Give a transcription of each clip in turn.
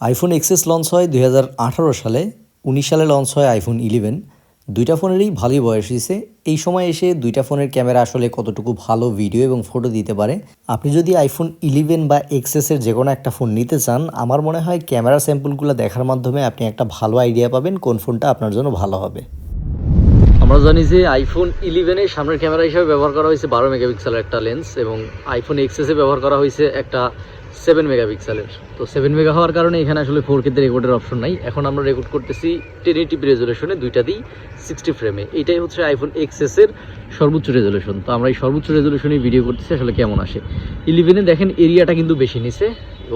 IPhone XS launch হয় দুই হাজার আঠারো সালে, উনিশ সালে লঞ্চ হয় আইফোন ইলেভেন দুইটা ফোনেরই ভালোই বয়স হয়েছে। এই সময় এসে দুইটা ফোনের ক্যামেরা আসলে কতটুকু ভালো ভিডিও এবং ফটো দিতে পারে? আপনি যদি আইফোন ইলেভেন বা এক্সেসের যে কোনো একটা ফোন নিতে চান, আমার মনে হয় ক্যামেরা স্যাম্পলগুলো দেখার মাধ্যমে আপনি একটা ভালো আইডিয়া পাবেন কোন ফোনটা আপনার জন্য ভালো হবে। আমরা জানি যে আইফোন ইলেভেনের সামনের ক্যামেরা হিসেবে ব্যবহার করা হয়েছে বারো মেগাপিক্সেলের একটা লেন্স এবং আইফোন এক্সেসে ব্যবহার করা হয়েছে একটা সেভেন মেগাপিক্সেলের তো সেভেন মেগা হওয়ার কারণে এখানে আসলে ফোর কেতে রেকর্ডের অপশন নাই। এখন আমরা রেকর্ড করতেছি টেন এইটিপি রেজলিউশনে দুইটা দিই সিক্সটি ফ্রেমে এটাই হচ্ছে আইফোন এক্সেসের সর্বোচ্চ রেজলিউশন তো আমরা এই সর্বোচ্চ রেজলিউশনে ভিডিও করতেছি, আসলে কেমন আসে? ইলেভেনে দেখেন এরিয়াটা কিন্তু বেশি নিছে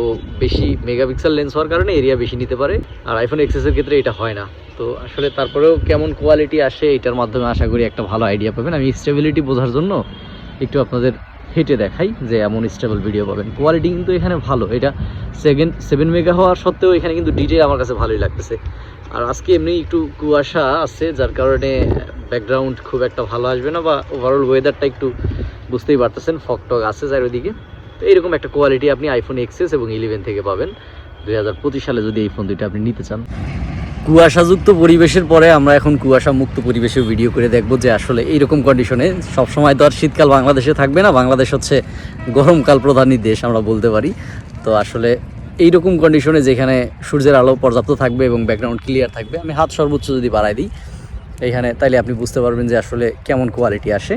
ও বেশি মেগাপিক্সেল লেন্স হওয়ার কারণে এরিয়া বেশি নিতে পারে। আর আইফোন এক্সেসের ক্ষেত্রে এটা হয় না। তো আসলে তারপরেও কেমন কোয়ালিটি আসে, এটার মাধ্যমে আশা করি একটা ভালো আইডিয়া পাবেন। আমি স্টেবিলিটি বোঝার জন্য একটু আপনাদের হেঁটে দেখাই যে এমন স্টেবল ভিডিও পাবেন। কোয়ালিটি কিন্তু এখানে ভালো। এটা সেকেন্ড সেভেন মেগা হওয়ার সত্ত্বেও এখানে কিন্তু ডিটেল আমার কাছে ভালোই লাগতেছে। আর আজকে এমনি একটু কুয়াশা আছে, যার কারণে ব্যাকগ্রাউন্ড খুব একটা ভালো আসবে না বা ওভারঅল ওয়েদারটা একটু বুঝতেই পারতেছেন ফক টক আছে চারিদিকে তো এইরকম একটা কোয়ালিটি আপনি আইফোন এক্সেস এবং ইলেভেন থেকে পাবেন। দু হাজার পঁচিশ সালে যদি এই ফোন দুইটা আপনি নিতে চান। কুয়াশাযুক্ত পরিবেশের পরে আমরা এখন কুয়াশা মুক্ত পরিবেশে ভিডিও করে দেখব যে আসলে এইরকম কন্ডিশনে সবসময় তো আর শীতকাল বাংলাদেশে থাকবে না, বাংলাদেশ হচ্ছে গরমকাল প্রধানই দেশ আমরা বলতে পারি। তো আসলে এইরকম কন্ডিশনে যেখানে সূর্যের আলো পর্যাপ্ত থাকবে এবং ব্যাকগ্রাউন্ড ক্লিয়ার থাকবে, আমি হাত সর্বোচ্চ যদি বাড়াই দিই, এইখানে তাইলে আপনি বুঝতে পারবেন যে আসলে কেমন কোয়ালিটি আসে।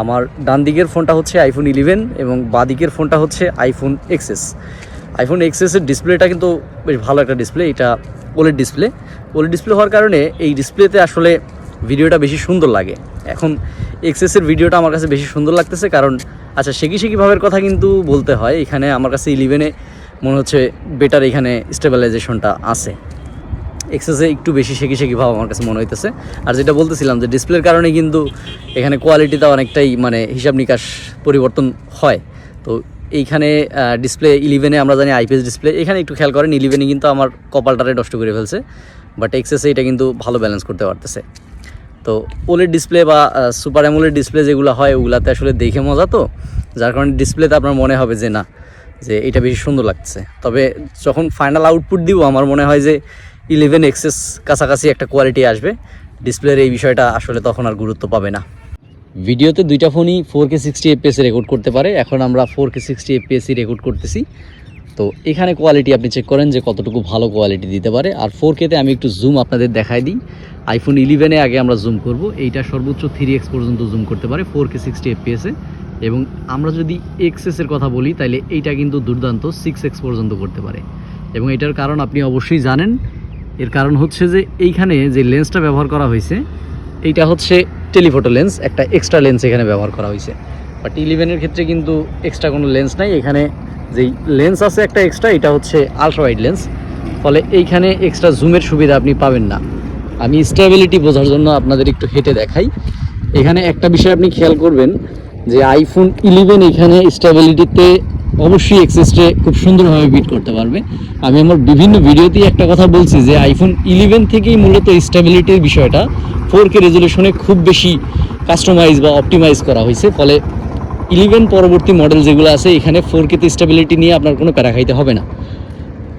আমার ডান দিকের ফোনটা হচ্ছে আইফোন ইলেভেন এবং বাঁ দিকের ফোনটা হচ্ছে আইফোন এক্সেস আইফোন এক্সেসের ডিসপ্লেটা কিন্তু বেশ ভালো একটা ডিসপ্লে এটা ওলেড ডিসপ্লে ওলেড ডিসপ্লে হওয়ার কারণে এই ডিসপ্লেতে আসলে ভিডিওটা বেশি সুন্দর লাগে। এখন এক্সেসের ভিডিওটা আমার কাছে বেশি সুন্দর লাগতেছে কারণ আচ্ছা শেকি শেকি ভাবের কথা কিন্তু বলতে হয়। এখানে আমার কাছে ইলেভেনে মনে হচ্ছে বেটার এখানে স্টেবিলাইজেশনটা আছে। এক্সেসে একটু বেশি শেকি শেকি ভাব আমার কাছে মনে হইতেছে। আর যেটা বলতেছিলাম যে ডিসপ্লের কারণে কিন্তু এখানে কোয়ালিটিটা অনেকটাই মানে হিসাব নিকাশ পরিবর্তন হয়। তো এইখানে ডিসপ্লে ইলেভেনে আমরা জানি আইপিএস ডিসপ্লে এখানে একটু খেয়াল করেন ইলেভেনে কিন্তু আমার কপালটারে নষ্ট করে ফেলছে বাট এক্সেসে এটা কিন্তু ভালো ব্যালেন্স করতে পারতেছে। তো ওলের ডিসপ্লে বা সুপার অ্যামোলের ডিসপ্লে যেগুলো হয়, ওগুলাতে আসলে দেখে মজা তো। যার কারণে ডিসপ্লেতে আপনার মনে হবে যে, না, যে এটা বেশি সুন্দর লাগছে। তবে যখন ফাইনাল আউটপুট দিব, আমার মনে হয় যে ইলেভেন এক্সেস কাছাকাছি একটা কোয়ালিটি আসবে। ডিসপ্লের এই বিষয়টা আসলে তখন আর গুরুত্ব পাবে না। ভিডিওতে দুইটা ফোনই ফোর কে সিক্সটি এফপিএসে রেকর্ড করতে পারে। এখন আমরা ফোর কে সিক্সটি এফপিএসই রেকর্ড করতেছি। তো এখানে কোয়ালিটি আপনি চেক করেন যে কতটুকু ভালো কোয়ালিটি দিতে পারে। আর ফোর কেতে আমি একটু জুম আপনাদের দেখাই দিই। আইফোন ইলেভেনে আগে আমরা জুম করব। এইটা সর্বোচ্চ থ্রি এক্স পর্যন্ত জুম করতে পারে ফোর কে সিক্সটি এফপিএসে এবং আমরা যদি এক্সএসের কথা বলি তাহলে এইটা কিন্তু দুর্দান্ত সিক্স এক্স পর্যন্ত করতে পারে। এবং এটার কারণ আপনি অবশ্যই জানেন। এর কারণ হচ্ছে যে এইখানে যে লেন্সটা ব্যবহার করা হয়েছে, এইটা হচ্ছে টেলিফোটো লেন্স, একটা এক্সট্রা লেন্স এখানে ব্যবহার করা হয়েছে। বাট ইলেভেনের ক্ষেত্রে কিন্তু এক্সট্রা কোনো লেন্স নাই। এখানে যেই লেন্স আছে একটা এক্সট্রা এটা হচ্ছে আলট্রা ওয়াইড লেন্স। ফলে এইখানে এক্সট্রা জুমের সুবিধা আপনি পাবেন না। আমি স্টেবিলিটি বোঝার জন্য আপনাদের একটু হেঁটে দেখাই। এখানে একটা বিষয় আপনি খেয়াল করবেন যে আইফোন ইলেভেন এখানে স্টেবিলিটিতে অবশ্যই এক্সেসটে খুব সুন্দরভাবে বিট করতে পারবে। আমি আমার বিভিন্ন ভিডিওতেই একটা কথা বলছি যে আইফোন ইলেভেন থেকেই মূলত স্টেবিলিটির বিষয়টা ফোর কে রেজলিউশনে খুব বেশি কাস্টমাইজ বা অপটিমাইজ করা হয়েছে। ফলে ইলেভেন পরবর্তী মডেল যেগুলো আছে, এখানে ফোর কেতে স্টেবিলিটি নিয়ে আপনার কোনো প্যারা খাইতে হবে না।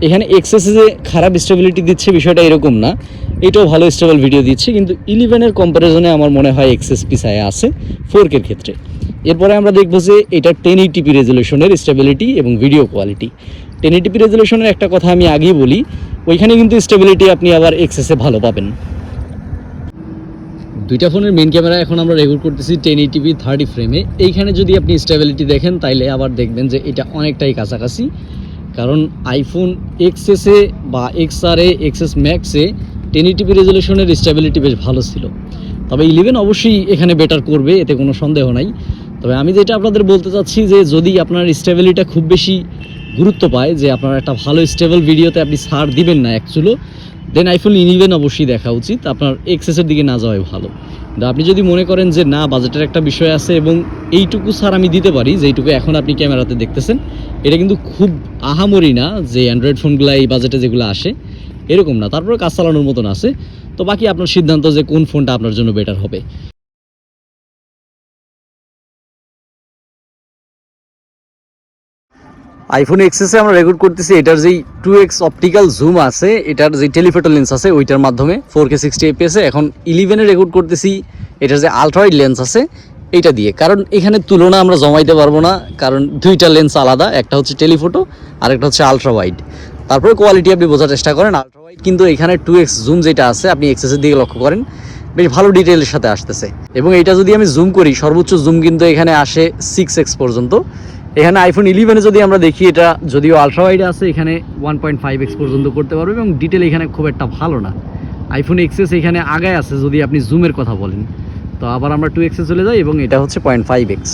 এখানে এক্সেসে যে খারাপ স্টেবিলিটি দিচ্ছে বিষয়টা এরকম না। এটাও ভালো স্টেবল ভিডিও দিচ্ছে, কিন্তু ইলেভেনের কম্প্যারিজনে আমার মনে হয় এক্সেস পিসায় আছে ফোর কের ক্ষেত্রে। এরপরে আমরা দেখব যে এটা টেন এইটিপি রেজলিউশনের স্টেবিলিটি এবং video quality ten eighty p রেজলিউশনের একটা কথা আমি আগেই বলি, ওইখানে কিন্তু স্টেবিলিটি আপনি আবার এক্সেসে ভালো পাবেন। দুইটা ফোনের মেন ক্যামেরা এখন আমরা রেকর্ড করতেছি টেন এইটিপি থার্টি ফ্রেমে এইখানে যদি আপনি স্টেবিলিটি দেখেন, তাইলে আবার দেখবেন যে এটা অনেকটাই কাছাকাছি। কারণ আইফোন এক্সএসে বা এক্স এক্সআরে এক্সএস ম্যাক্সে টেন এইটিপি রেজলিউশনের স্টেবিলিটি বেশ ভালো ছিল। তবে ইলেভেন অবশ্যই এখানে বেটার করবে, এতে কোনো সন্দেহ নাই। তবে আমি যেটা আপনাদের বলতে চাচ্ছি যে যদি আপনার স্টেবিলিটা খুব বেশি গুরুত্ব পায়, যে আপনার একটা ভালো স্টেবল ভিডিওতে আপনি ছাড় দিবেন না অ্যাকচুয়ালি দেন আইফোন ইলেভেন অবশ্যই দেখা উচিত। আপনার এক্সেসের দিকে না যাওয়াই ভালো। কিন্তু আপনি যদি মনে করেন যে না বাজেটের একটা বিষয় আছে এবং এইটুকু ছাড় আমি দিতে পারি, যেইটুকু এখন আপনি ক্যামেরাতে দেখতেছেন, এটা কিন্তু খুব আহামরি না যে অ্যান্ড্রয়েড ফোনগুলো এই বাজেটে যেগুলো আসে, এরকম না। তারপরে কাজ চালানোর মতন আছে। তো বাকি আপনার সিদ্ধান্ত যে কোন ফোনটা আপনার জন্য বেটার হবে। আইফোন এক্সেসে আমরা রেকর্ড করতেছি, এটার যেই টু এক্স অপটিক্যাল জুম আছে, এটার যে টেলিফোটো লেন্স আছে, ওইটার মাধ্যমে ফোর কে সিক্সটি এপিএসে এখন ইলেভেনে রেকর্ড করতেছি, এটার যে আলট্রাওয়াইড লেন্স আছে, এইটা দিয়ে। কারণ এখানে তুলনা আমরা জমাইতে পারব না, কারণ দুইটা লেন্স আলাদা, একটা হচ্ছে টেলিফোটো আর একটা হচ্ছে আলট্রা ওয়াইড তারপরে কোয়ালিটি আপনি বোঝার চেষ্টা করেন আলট্রা ওয়াইড কিন্তু এখানে টু এক্স জুম যেটা আছে, আপনি এক্সেসের দিকে লক্ষ্য করেন, বেশ ভালো ডিটেলের সাথে আসতেছে। এবং এটা যদি আমি জুম করি, সর্বোচ্চ জুম কিন্তু এখানে আসে সিক্স এক্স পর্যন্ত। এখানে আইফোন ইলেভেনে যদি আমরা দেখি, এটা যদিও আলট্রা ওয়াইড আছে, এখানে ওয়ান পয়েন্ট ফাইভ এক্স পর্যন্ত করতে পারবে এবং ডিটেল এখানে খুব একটা ভালো না। আইফোন এক্সেস এখানে আগায় আছে, যদি আপনি জুমের কথা বলেন। তো আবার আমরা টু এক্সে চলে যাই এবং এটা হচ্ছে পয়েন্ট ফাইভ এক্স